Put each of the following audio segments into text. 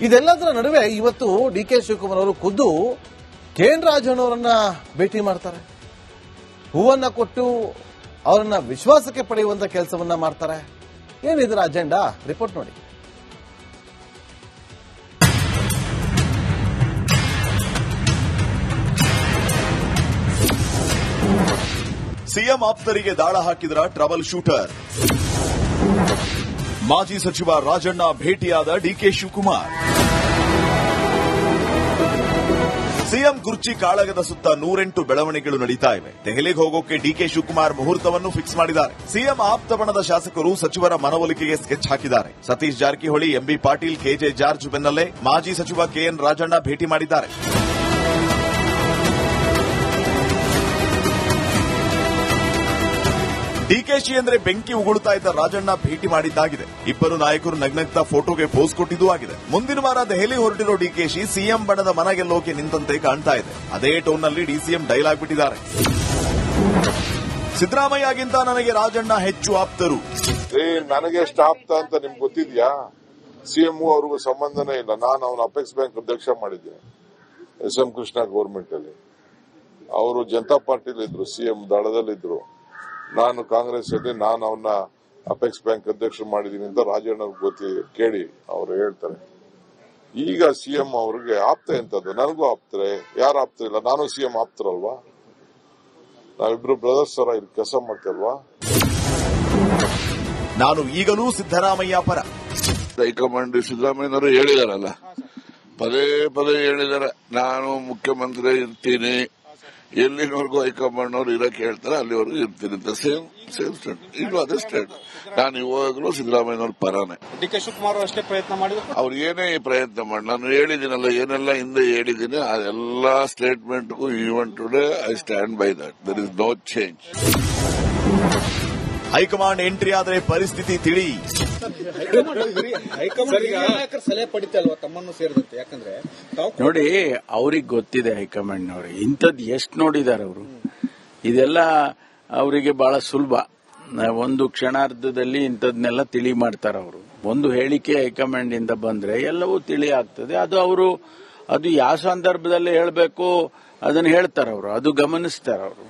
ಇದೆಲ್ಲದರ ನಡುವೆ ಇವತ್ತು ಡಿ ಕೆ ಶಿವಕುಮಾರ್ ಅವರು ಖುದ್ದು ಕೆ ಎನ್ ರಾಜಣ್ಣವರನ್ನ ಭೇಟಿ ಮಾಡ್ತಾರೆ. ಹೂವನ್ನ ಕೊಟ್ಟು ಅವರನ್ನ ವಿಶ್ವಾಸಕ್ಕೆ ಪಡೆಯುವಂತ ಕೆಲಸವನ್ನ ಮಾಡ್ತಾರೆ. ಏನಿದ್ರ ಅಜೆಂಡಾ? ರಿಪೋರ್ಟ್ ನೋಡಿ. ಸಿಎಂ ಆಪ್ತರಿಗೆ ದಾಳ ಹಾಕಿದ್ರ ಟ್ರಬಲ್ ಶೂಟರ್. ಮಾಜಿ ಸಚಿವ ರಾಜಣ್ಣ ಭೇಟಿಯಾದ ಡಿಕೆ ಶಿವಕುಮಾರ್. ಸಿಎಂ ಕುರ್ಚಿ ಕಾಳಗದ ಸುತ್ತ ನೂರೆಂಟು ಬೆಳವಣಿಗೆಗಳು ನಡೀತಾ ಇವೆ. ದೆಹಲಿಗೆ ಹೋಗೋಕೆ ಡಿಕೆ ಶಿವಕುಮಾರ್ ಮುಹೂರ್ತವನ್ನು ಫಿಕ್ಸ್ ಮಾಡಿದ್ದಾರೆ. ಸಿಎಂ ಆಪ್ತ ಬಣದ ಶಾಸಕರು ಸಚಿವರ ಮನವೊಲಿಕೆಗೆ ಸ್ಕೆಚ್ ಹಾಕಿದ್ದಾರೆ. ಸತೀಶ್ ಜಾರಕಿಹೊಳಿ, ಎಂಬಿ ಪಾಟೀಲ್ ಕೆಜೆ ಜಾರ್ಜ್ ಬೆನ್ನಲ್ಲೇ ಮಾಜಿ ಸಚಿವ ಕೆಎನ್ ರಾಜಣ್ಣ ಭೇಟಿ ಮಾಡಿದ್ದಾರೆ. ಡಿಕೆಶಿ ಅಂದ್ರೆ ಬೆಂಕಿ ಉಗುಳುತ್ತಾ ಇದ್ದ ರಾಜಣ್ಣ ಭೇಟಿ ಮಾಡಿದ್ದಾಗಿದೆ. ಇಬ್ಬರು ನಾಯಕರು ನಗ್ನಗ್ತಾ ಫೋಟೋಗೆ ಪೋಸ್ ಕೊಟ್ಟಿದ್ದೂ ಆಗಿದೆ. ಮುಂದಿನ ವಾರ ದೆಹಲಿ ಹೊರಟಿರೋ ಡಿಕೆಶಿ ಸಿಎಂ ಬಣದ ಮನ ಗೆಲ್ಲೋಕೆ ನಿಂತಂತೆ ಕಾಣ್ತಾ ಇದೆ. ಅದೇ ಟೋನ್ನಲ್ಲಿ ಡಿಸಿಎಂ ಡೈಲಾಗ್ ಬಿಟ್ಟಿದ್ದಾರೆ. ಸಿದ್ದರಾಮಯ್ಯಗಿಂತ ನನಗೆ ರಾಜಣ್ಣ ಹೆಚ್ಚು ಆಪ್ತರು. ನನಗೆ ಎಷ್ಟು ಆಪ್ತ ಅಂತ ನಿಮ್ಗೆ ಗೊತ್ತಿದ್ಯಾ? ಸಿಎಂ ಅವ್ರಿಗೂ ಸಂಬಂಧನೇ ಇಲ್ಲ. ನಾನು ಅವನ ಅಪೆಕ್ಸ್ ಬ್ಯಾಂಕ್ ಅಧ್ಯಕ್ಷ ಮಾಡಿದ್ದೆ ಎಸ್ ಎಂ ಕೃಷ್ಣ ಗೌರ್ಮೆಂಟ್ ಅಲ್ಲಿ ಅವರು ಜನತಾ ಪಾರ್ಟಿಲಿದ್ರು ಸಿಎಂ ದಳದಲ್ಲಿದ್ರು ನಾನು ಕಾಂಗ್ರೆಸ್ ಅಲ್ಲಿ ನಾನು ಅವನ್ನ ಅಪೆಕ್ಸ್ ಬ್ಯಾಂಕ್ ಅಧ್ಯಕ್ಷ ಮಾಡಿದೀನಿ ಅಂತ ರಾಜಣ್ಣ ಗೊತ್ತಿ ಕೇಳಿ ಅವರು ಹೇಳ್ತಾರೆ. ಈಗ ಸಿಎಂ ಅವ್ರಿಗೆ ಆಪ್ತ ಎಂತದ್ದು? ನನಗೂ ಆಪ್ತರೆ. ಯಾರು ಆಪ್ತ ಇಲ್ಲ? ನಾನು ಸಿಎಂ ಆಪ್ತರಲ್ವಾ? ನಾವಿಬ್ರು ಬ್ರದರ್ಸ್ ಸರ ಇಲ್ಲಿ ಕೆಲಸ ಮಾಡ್ತೇಲ್ವಾ? ನಾನು ಈಗಲೂ ಸಿದ್ದರಾಮಯ್ಯ ಪರ. ಹೈಕಮಾಂಡ್ ಸಿದ್ದರಾಮಯ್ಯನವರು ಹೇಳಿದಾರಲ್ಲ. ಪದೇ ಪದೇ ಹೇಳಿದಾರೆ. ನಾನು ಮುಖ್ಯಮಂತ್ರಿ ಇರ್ತೀನಿ. ಎಲ್ಲಿನವರೆಗೂ ಹೈಕಮಾಂಡ್ ಅವರು ಇರಕ್ಕೆ ಹೇಳ್ತಾರೆ ಅಲ್ಲಿವರೆಗೂ ಇರ್ತೀನಿ ಅಂತ. ಸೇಮ್ ಸೇಮ್ ಸ್ಟೇಟ್ ಇಲ್ಲೂ ಅದೇ ಸ್ಟೇಟ್ ನಾನು ಇವಾಗಲೂ ಸಿದ್ದರಾಮಯ್ಯನವ್ರ ಪರಾನೆ. ಡಿ ಕೆ ಶಿವಕುಮಾರ್ ಅಷ್ಟೇ ಪ್ರಯತ್ನ ಮಾಡಿದ್ರು? ಅವ್ರು ಏನೇ ಪ್ರಯತ್ನ ಮಾಡಿ ನಾನು ಹೇಳಿದ್ದೀನಲ್ಲ ಏನೆಲ್ಲ ಹಿಂದೆ ಹೇಳಿದ್ದೀನಿ ಅದೆಲ್ಲ ಸ್ಟೇಟ್ಮೆಂಟ್ಗೂ even today I stand by that there is no change high command entry ಆದರೆ ಪರಿಸ್ಥಿತಿ ತಿಳಿ. ಹೈಕಮಾಂಡ್ ಸಲಹೆ ಪಡಿತಲ್ವಾ ತಮ್ಮನ್ನು ಸೇರಿದಂತೆ? ಯಾಕಂದ್ರೆ ನೋಡಿ ಅವ್ರಿಗೆ ಗೊತ್ತಿದೆ ಹೈಕಮಾಂಡ್ನವ್ರು. ಇಂಥದ್ ಎಷ್ಟು ನೋಡಿದಾರೆ ಅವರು? ಇದೆಲ್ಲ ಅವರಿಗೆ ಬಹಳ ಸುಲಭ. ಒಂದು ಕ್ಷಣಾರ್ಧದಲ್ಲಿ ಇಂಥದ್ನೆಲ್ಲ ತಿಳಿ ಮಾಡ್ತಾರೆ ಅವರು. ಒಂದು ಹೇಳಿಕೆ ಹೈಕಮಾಂಡ್ ಇಂದ ಬಂದ್ರೆ ಎಲ್ಲವೂ ತಿಳಿ ಆಗ್ತದೆ. ಅದು ಅವರು ಅದು ಯಾವ ಸಂದರ್ಭದಲ್ಲಿ ಹೇಳಬೇಕು ಅದನ್ನ ಹೇಳ್ತಾರೆ ಅವರು ಅದು ಗಮನಿಸ್ತಾರೆ ಅವರು.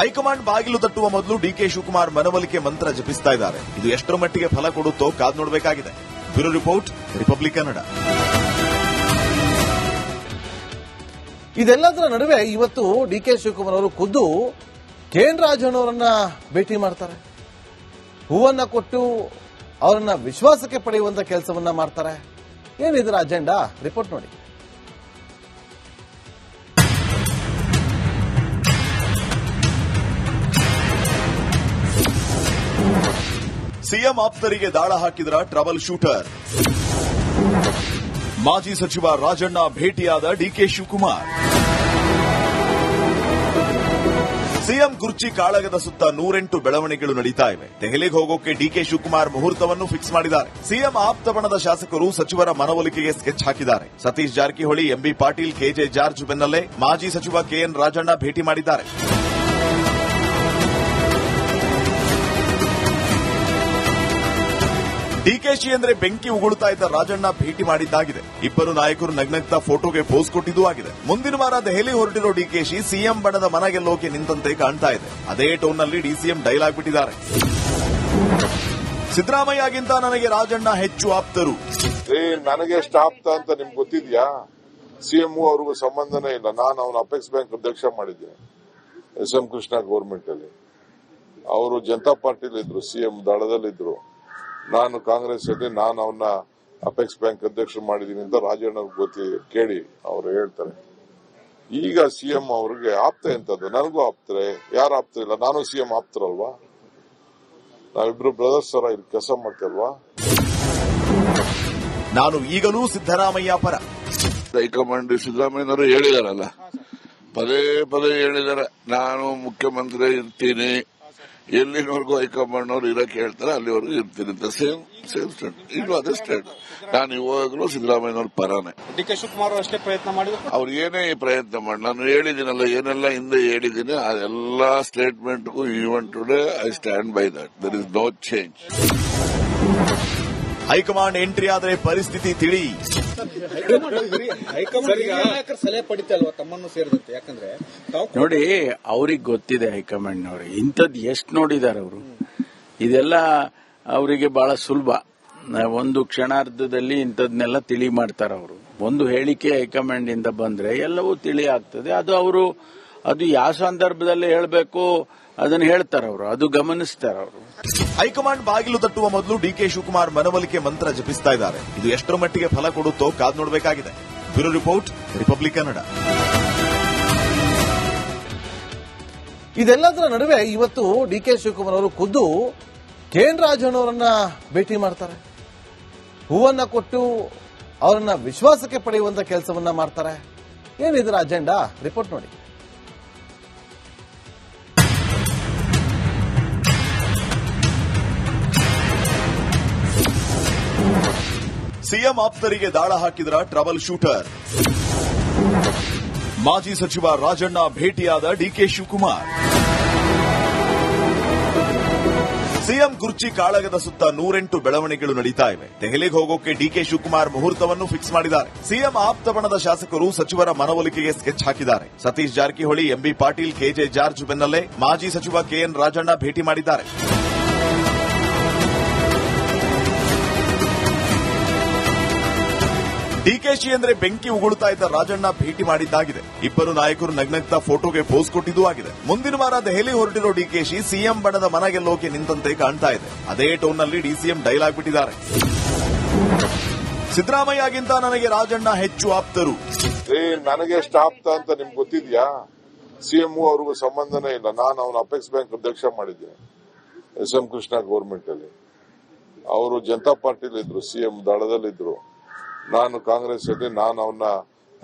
ಹೈಕಮಾಂಡ್ ಬಾಗಿಲು ತಟ್ಟುವ ಮೊದಲು ಡಿ ಕೆ ಶಿವಕುಮಾರ್ ಮನವೊಲಿಕೆ ಮಂತ್ರ ಜಪಿಸ್ತಾ ಇದ್ದಾರೆ. ಇದು ಎಷ್ಟರ ಮಟ್ಟಿಗೆ ಫಲ ಕೊಡುತ್ತೋ ಕಾದ್ ನೋಡಬೇಕಾಗಿದೆ. Bureau report Republic Kannada. ಇದೆಲ್ಲದರ ನಡುವೆ ಇವತ್ತು ಡಿ ಕೆ ಶಿವಕುಮಾರ್ ಅವರು ಖುದ್ದು ಕೆ ಎನ್ ರಾಜಣ್ಣವರನ್ನ ಭೇಟಿ ಮಾಡ್ತಾರೆ. ಹೂವನ್ನ ಕೊಟ್ಟು ಅವರನ್ನ ವಿಶ್ವಾಸಕ್ಕೆ ಪಡೆಯುವಂತ ಕೆಲಸವನ್ನ ಮಾಡ್ತಾರೆ. ಏನಿದ್ರ ಅಜೆಂಡಾ? ರಿಪೋರ್ಟ್ ನೋಡಿ. ಸಿಎಂ ಆಪ್ತರಿಗೆ ದಾಳ ಹಾಕಿದ್ರ ಟ್ರಬಲ್ ಶೂಟರ್. ಮಾಜಿ ಸಚಿವ ರಾಜಣ್ಣ ಭೇಟಿಯಾದ ಡಿಕೆ ಶಿವಕುಮಾರ್. ಸಿಎಂ ಕುರ್ಚಿ ಕಾಳಗದ ಸುತ್ತ ನೂರೆಂಟು ಬೆಳವಣಿಗೆಗಳು ನಡೀತಾ ಇವೆ. ದೆಹಲಿಗೆ ಹೋಗೋಕೆ ಡಿಕೆ ಶಿವಕುಮಾರ್ ಮುಹೂರ್ತವನ್ನು ಫಿಕ್ಸ್ ಮಾಡಿದ್ದಾರೆ. ಸಿಎಂ ಆಪ್ತ ಬಣದ ಶಾಸಕರು ಸಚಿವರ ಮನವೊಲಿಕೆಗೆ ಸ್ಕೆಚ್ ಹಾಕಿದ್ದಾರೆ. ಸತೀಶ್ ಜಾರಕಿಹೊಳಿ ಎಂಬಿ ಪಾಟೀಲ್ ಕೆಜೆ ಜಾರ್ಜ್ ಬೆನ್ನಲ್ಲೇ ಮಾಜಿ ಸಚಿವ ಕೆಎನ್ ರಾಜಣ್ಣ ಭೇಟಿ ಮಾಡಿದ್ದಾರೆ. ಡಿಕೆಶಿ ಅಂದ್ರೆ ಬೆಂಕಿ ಉಗುಳುತ್ತಾ ಇದ್ದ ರಾಜಣ್ಣ ಭೇಟಿ ಮಾಡಿದ್ದಾಗಿದೆ. ಇಬ್ಬರು ನಾಯಕರು ನಗ್ನಗ್ತಾ ಫೋಟೋಗೆ ಪೋಸ್ ಕೊಟ್ಟಿದ್ದೂ ಆಗಿದೆ. ಮುಂದಿನ ವಾರ ದೆಹಲಿ ಹೊರಟಿರೋ ಡಿಕೆಶಿ ಸಿಎಂ ಬಣದ ಮನ ಗೆಲ್ಲೋಕೆ ನಿಂತಂತೆ ಕಾಣ್ತಾ ಇದೆ. ಅದೇ ಟೋನ್ನಲ್ಲಿ ಡಿಸಿಎಂ ಡೈಲಾಗ್ ಬಿಟ್ಟಿದ್ದಾರೆ. ಸಿದ್ದರಾಮಯ್ಯಗಿಂತ ನನಗೆ ರಾಜಣ್ಣ ಹೆಚ್ಚು ಆಪ್ತರು. ನನಗೆ ಎಷ್ಟು ಆಪ್ತ ಅಂತ ನಿಮ್ಗೆ ಗೊತ್ತಿದ್ಯಾ? ಸಿಎಂ ಅವ್ರಿಗೂ ಸಂಬಂಧನೇ ಇಲ್ಲ. ನಾನು ಅವನ ಅಪೆಕ್ಸ್ ಬ್ಯಾಂಕ್ ಅಧ್ಯಕ್ಷ ಮಾಡಿದ್ದೆ ಎಸ್ ಎಂ ಕೃಷ್ಣ ಗೌರ್ಮೆಂಟ್ ಅಲ್ಲಿ ಅವರು ಜನತಾ ಪಾರ್ಟಿಲಿದ್ರು ಸಿಎಂ ದಳದಲ್ಲಿದ್ರು ನಾನು ಕಾಂಗ್ರೆಸ್ ಅಲ್ಲಿ ನಾನು ಅವನ್ನ ಅಪೆಕ್ಸ್ ಬ್ಯಾಂಕ್ ಅಧ್ಯಕ್ಷ ಮಾಡಿದೀನಿ ಅಂತ ರಾಜಣ್ಣ ಗೊತ್ತಿ ಕೇಳಿ ಅವರು ಹೇಳ್ತಾರೆ. ಈಗ ಸಿಎಂ ಅವ್ರಿಗೆ ಆಪ್ತ ಎಂತದ್ದು? ನನಗೂ ಆಪ್ತರೆ. ಯಾರು ಆಪ್ತ ಇಲ್ಲ? ನಾನು ಸಿಎಂ ಆಪ್ತರಲ್ವಾ? ನಾವಿಬ್ರು ಬ್ರದರ್ಸ್ ಸರ ಇಲ್ಲಿ ಕೆಲಸ ಮಾಡ್ತೇಲ್ವಾ? ನಾನು ಈಗಲೂ ಸಿದ್ದರಾಮಯ್ಯ ಪರ. ಹೈಕಮಾಂಡ್ ಸಿದ್ದರಾಮಯ್ಯನವರು ಹೇಳಿದಾರಲ್ಲ. ಪದೇ ಪದೇ ಹೇಳಿದಾರೆ. ನಾನು ಮುಖ್ಯಮಂತ್ರಿ ಇರ್ತೀನಿ. ಎಲ್ಲಿನವರೆಗೂ ಹೈಕಮಾಂಡ್ ಅವರು ಇರಕ್ಕೆ ಹೇಳ್ತಾರೆ ಅಲ್ಲಿವರೆಗೂ ಇರ್ತೀನಿ ಅಂತ. ಸೇಮ್ ಸೇಮ್ ಸ್ಟೇಟ್ ಇಲ್ಲೂ ಅದೇ ಸ್ಟೇಟ್ ನಾನು ಇವಾಗಲೂ ಸಿದ್ದರಾಮಯ್ಯನವ್ರ ಪರಾನೆ. ಡಿ ಕೆ ಶಿವಕುಮಾರ್ ಅಷ್ಟೇ ಪ್ರಯತ್ನ ಮಾಡಿದ್ರು? ಅವ್ರು ಏನೇ ಪ್ರಯತ್ನ ಮಾಡಿ ನಾನು ಹೇಳಿದ್ದೀನಲ್ಲ ಏನೆಲ್ಲ ಹಿಂದೆ ಹೇಳಿದ್ದೀನಿ ಅದೆಲ್ಲ ಸ್ಟೇಟ್ಮೆಂಟ್ಗೂ even today I stand by that there is no change high command entry ಆದ್ರೆ ಪರಿಸ್ಥಿತಿ ತಿಳಿ. ಹೈಕಮಾಂಡ್ ಸಲಹೆ ಪಡಿತಾ ಇಲ್ವಾ ತಮ್ಮನ್ನು ಸೇರಿದಂತೆ? ಯಾಕಂದ್ರೆ ನೋಡಿ ಅವ್ರಿಗೆ ಗೊತ್ತಿದೆ ಹೈಕಮಾಂಡ್ನವ್ರು. ಇಂಥದ್ದು ಎಷ್ಟು ನೋಡಿದಾರೆ ಅವರು? ಇದೆಲ್ಲ ಅವರಿಗೆ ಬಹಳ ಸುಲಭ. ಒಂದು ಕ್ಷಣಾರ್ಧದಲ್ಲಿ ಇಂಥದ್ನೆಲ್ಲ ತಿಳಿ ಮಾಡ್ತಾರೆ ಅವರು. ಒಂದು ಹೇಳಿಕೆ ಹೈಕಮಾಂಡ್ ಇಂದ ಬಂದ್ರೆ ಎಲ್ಲವೂ ತಿಳಿ ಆಗ್ತದೆ. ಅದು ಅವರು ಅದು ಯಾವ ಸಂದರ್ಭದಲ್ಲಿ ಹೇಳಬೇಕು ಅದನ್ನ ಹೇಳ್ತಾರೆ ಅವರು ಅದು ಗಮನಿಸ್ತಾರೆ ಅವರು. ಹೈಕಮಾಂಡ್ ಬಾಗಿಲು ತಟ್ಟುವ ಮೊದಲು ಡಿಕೆ ಶಿವಕುಮಾರ್ ಮನವೊಲಿಕೆ ಮಂತ್ರ ಜಪಿಸ್ತಾ ಇದ್ದಾರೆ. ಇದು ಎಷ್ಟರ ಮಟ್ಟಿಗೆ ಫಲ ಕೊಡುತ್ತೋ ಕಾದ್ ನೋಡಬೇಕಾಗಿದೆ. Bureau report Republic Kannada. ಇದೆಲ್ಲದರ ನಡುವೆ ಇವತ್ತು ಡಿ ಕೆ ಶಿವಕುಮಾರ್ ಅವರು ಖುದ್ದು ಕೆ ಎನ್ ರಾಜಣ್ಣವರನ್ನ ಭೇಟಿ ಮಾಡ್ತಾರೆ. ಹೂವನ್ನ ಕೊಟ್ಟು ಅವರನ್ನ ವಿಶ್ವಾಸಕ್ಕೆ ಪಡೆಯುವಂತ ಕೆಲಸವನ್ನ ಮಾಡ್ತಾರೆ. ಏನಿದ್ರ ಅಜೆಂಡಾ ರಿಪೋರ್ಟ್ ನೋಡಿ. ಸಿಎಂ ಆಪ್ತರಿಗೆ ದಾಳ ಹಾಕಿದ್ರ ಟ್ರಬಲ್ ಶೂಟರ್. ಮಾಜಿ ಸಚಿವ ರಾಜಣ್ಣ ಭೇಟಿಯಾದ ಡಿಕೆ ಶಿವಕುಮಾರ್. ಸಿಎಂ ಕುರ್ಚಿ ಕಾಳಗದ ಸುತ್ತ ನೂರೆಂಟು ಬೆಳವಣಿಗೆಗಳು ನಡೀತಾ ಇವೆ. ದೆಹಲಿಗೆ ಹೋಗೋಕೆ ಡಿಕೆ ಶಿವಕುಮಾರ್ ಮುಹೂರ್ತವನ್ನು ಫಿಕ್ಸ್ ಮಾಡಿದ್ದಾರೆ. ಸಿಎಂ ಆಪ್ತ ಬಣದ ಶಾಸಕರು ಸಚಿವರ ಮನವೊಲಿಕೆಗೆ ಸ್ಕೆಚ್ ಹಾಕಿದ್ದಾರೆ. ಸತೀಶ್ ಜಾರಕಿಹೊಳಿ ಎಂಬಿ ಪಾಟೀಲ್ ಕೆಜೆ ಜಾರ್ಜ್ ಬೆನ್ನಲ್ಲೇ ಮಾಜಿ ಸಚಿವ ಕೆಎನ್ ರಾಜಣ್ಣ ಭೇಟಿ ಮಾಡಿದ್ದಾರೆ. ಡಿಕೆಶಿ ಅಂದ್ರೆ ಬೆಂಕಿ ಉಗುಳುತ್ತಾ ಇದ್ದ ರಾಜಣ್ಣ ಭೇಟಿ ಮಾಡಿದ್ದಾಗಿದೆ. ಇಬ್ಬರು ನಾಯಕರು ನಗ್ನಗ್ತಾ ಫೋಟೋಗೆ ಪೋಸ್ ಕೊಟ್ಟಿದ್ದೂ ಆಗಿದೆ. ಮುಂದಿನ ವಾರ ದೆಹಲಿ ಹೊರಟಿರೋ ಡಿಕೆಶಿ ಸಿಎಂ ಬಣದ ಮನ ಗೆಲ್ಲೋಕೆ ನಿಂತಂತೆ ಕಾಣ್ತಾ ಇದೆ. ಅದೇ ಟೋನ್ನಲ್ಲಿ ಡಿಸಿಎಂ ಡೈಲಾಗ್ ಬಿಟ್ಟಿದ್ದಾರೆ. ಸಿದ್ದರಾಮಯ್ಯಗಿಂತ ನನಗೆ ರಾಜಣ್ಣ ಹೆಚ್ಚು ಆಪ್ತರು. ನನಗೆ ಎಷ್ಟು ಆಪ್ತ ಅಂತ ನಿಮ್ಗೆ ಗೊತ್ತಿದ್ಯಾ? ಸಿಎಂ ಅವ್ರಿಗೂ ಸಂಬಂಧನೇ ಇಲ್ಲ. ನಾನು ಅವನ ಅಪೆಕ್ಸ್ ಬ್ಯಾಂಕ್ ಅಧ್ಯಕ್ಷ ಮಾಡಿದ್ದೆ ಎಸ್ ಎಂ ಕೃಷ್ಣ ಗೌರ್ಮೆಂಟ್ ಅಲ್ಲಿ ಅವರು ಜನತಾ ಪಾರ್ಟಿಲಿದ್ರು ಸಿಎಂ ದಳದಲ್ಲಿದ್ರು ನಾನು ಕಾಂಗ್ರೆಸ್ ಅಲ್ಲಿ ನಾನು ಅವನ್ನ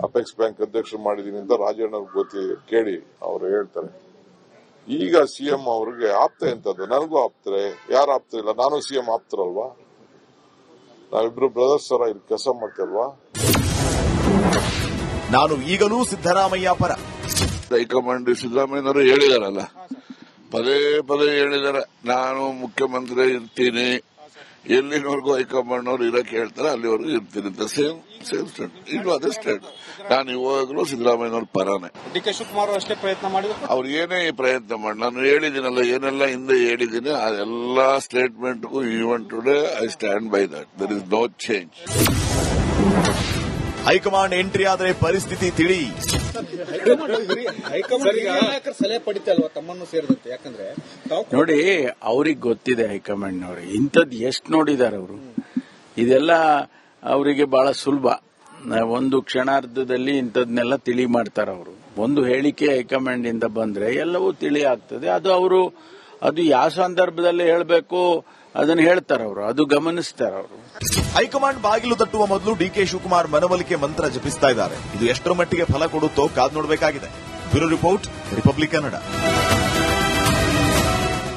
ಅಪೆಕ್ಸ್ ಬ್ಯಾಂಕ್ ಅಧ್ಯಕ್ಷ ಮಾಡಿದೀನಿ ಅಂತ ರಾಜಣ್ಣ ಗೊತ್ತಿ ಕೇಳಿ ಅವರು ಹೇಳ್ತಾರೆ. ಈಗ ಸಿಎಂ ಅವ್ರಿಗೆ ಆಪ್ತ ಎಂತದ್ದು? ನನಗೂ ಆಪ್ತರೆ. ಯಾರು ಆಪ್ತ ಇಲ್ಲ? ನಾನು ಸಿಎಂ ಆಪ್ತರಲ್ವಾ? ನಾವಿಬ್ರು ಬ್ರದರ್ಸ್ ಸರ ಇಲ್ಲಿ ಕೆಲಸ ಮಾಡ್ತಲ್ವಾ? ನಾನು ಈಗಲೂ ಸಿದ್ದರಾಮಯ್ಯ ಪರ. ಹೈಕಮಾಂಡ್ ಸಿದ್ದರಾಮಯ್ಯನವರು ಹೇಳಿದಾರಲ್ಲ. ಪದೇ ಪದೇ ಹೇಳಿದಾರೆ. ನಾನು ಮುಖ್ಯಮಂತ್ರಿ ಇರ್ತೀನಿ. ಎಲ್ಲಿನವರೆಗೂ ಹೈಕಮಾಂಡ್ ಅವರು ಇರಕ್ಕೆ ಹೇಳ್ತಾರೆ ಅಲ್ಲಿವರೆಗೂ ಇರ್ತೀನಿ ಅಂತ. ಸೇಮ್ ಸೇಮ್ ಸ್ಟೇಟ್ ಇಲ್ಲೂ ಅದೇ ಸ್ಟೇಟ್ ನಾನು ಇವಾಗಲೂ ಸಿದ್ದರಾಮಯ್ಯನವ್ರ ಪರಾನೆ. ಡಿ ಕೆ ಶಿವಕುಮಾರ್ ಅಷ್ಟೇ ಪ್ರಯತ್ನ ಮಾಡಿದ್ರು? ಅವ್ರು ಏನೇ ಪ್ರಯತ್ನ ಮಾಡಿ ನಾನು ಹೇಳಿದ್ದೀನಲ್ಲ ಏನೆಲ್ಲ ಹಿಂದೆ ಹೇಳಿದ್ದೀನಿ ಅದೆಲ್ಲ ಸ್ಟೇಟ್ಮೆಂಟ್ಗೂ even today I stand by that there is no change high command entry ಆದರೆ ಪರಿಸ್ಥಿತಿ ತಿಳಿ. ಹೈಕಮಾಂಡ್ ಹಿರಿಯ ನಾಯಕರ ಸಲಹೆ ಪಡಿತಲ್ವಾ ತಮ್ಮನ್ನು ಸೇರಿದಂತೆ? ಯಾಕಂದ್ರೆ ನೋಡಿ ಅವ್ರಿಗೆ ಗೊತ್ತಿದೆ ಹೈಕಮಾಂಡ್ನವ್ರು. ಇಂಥದ್ ಎಷ್ಟು ನೋಡಿದಾರೆ ಅವರು? ಇದೆಲ್ಲ ಅವರಿಗೆ ಬಹಳ ಸುಲಭ. ಒಂದು ಕ್ಷಣಾರ್ಧದಲ್ಲಿ ಇಂಥದ್ನೆಲ್ಲ ತಿಳಿ ಮಾಡ್ತಾರೆ ಅವರು. ಒಂದು ಹೇಳಿಕೆ ಹೈಕಮಾಂಡ್ ಇಂದ ಬಂದ್ರೆ ಎಲ್ಲವೂ ತಿಳಿ ಆಗ್ತದೆ. ಅದು ಅವರು ಅದು ಯಾವ ಸಂದರ್ಭದಲ್ಲಿ ಹೇಳಬೇಕು ಅದನ್ನ ಹೇಳ್ತಾರೆ ಅವರು, ಅದು ಗಮನಿಸ್ತಾರೆ ಅವರು. ಹೈಕಮಾಂಡ್ ಬಾಗಿಲು ತಟ್ಟುವ ಮೊದಲು ಡಿಕೆ ಶಿವಕುಮಾರ್ ಮನವೊಲಿಕೆ ಮಂತ್ರ ಜಪಿಸ್ತಾ ಇದ್ದಾರೆ. ಇದು ಎಷ್ಟರ ಮಟ್ಟಿಗೆ ಫಲ ಕೊಡುತ್ತೋ ಕಾದ್ ನೋಡಬೇಕಾಗಿದೆ. Bureau report, Republic Kannada.